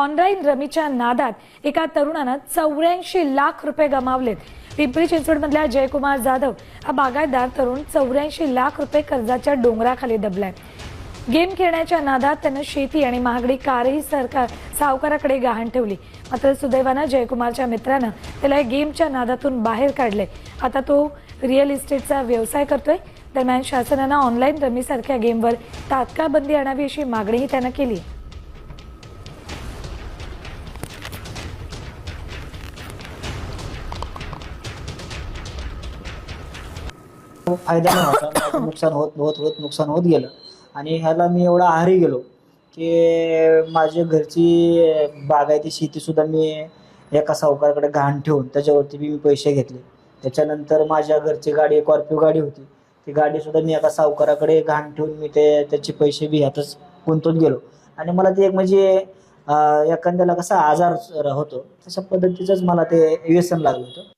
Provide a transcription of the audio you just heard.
Online रमीच्या नादात एका तरुणानं चौऱ्याऐंशी लाख रुपये गमावलेत. पिंपरी चिंचवडमधल्या जयकुमार जाधव हा बागायतदार तरुण चौऱ्याऐंशी लाख रुपये कर्जाच्या डोंगराखाली दबलाय. गेम खेळण्याच्या नादात त्यानं शेती आणि महागडी कारही सरकार सावकाराकडे गहाण ठेवली. मात्र सुदैवानं जयकुमारच्या मित्रानं त्याला या गेमच्या नादातून बाहेर काढले आता तो रिअल इस्टेटचा व्यवसाय करतोय. दरम्यान शासनानं ऑनलाईन रमीसारख्या गेमवर तात्काळ बंदी आणावी अशी मागणीही त्यानं केली. फायदा नव्हता नुकसान होत होत होत नुकसान होत गेलं. आणि ह्याला मी एवढा आहारी गेलो की माझ्या घरची बागायती शेतीसुद्धा मी एका सावकाराकडे घाण ठेवून त्याच्यावरती बी मी पैसे घेतले. त्याच्यानंतर माझ्या घरची गाडी एक कॉर्पिओ गाडी होती. ती गाडीसुद्धा मी एका सावकाराकडे घाण ठेवून मी ते त्याचे पैसे बी ह्यातच गुंतवून गेलो. आणि मला ते एक म्हणजे एखाद्याला कसा आजार होतो तशा पद्धतीचंच मला ते व्यसन लागलं होतं.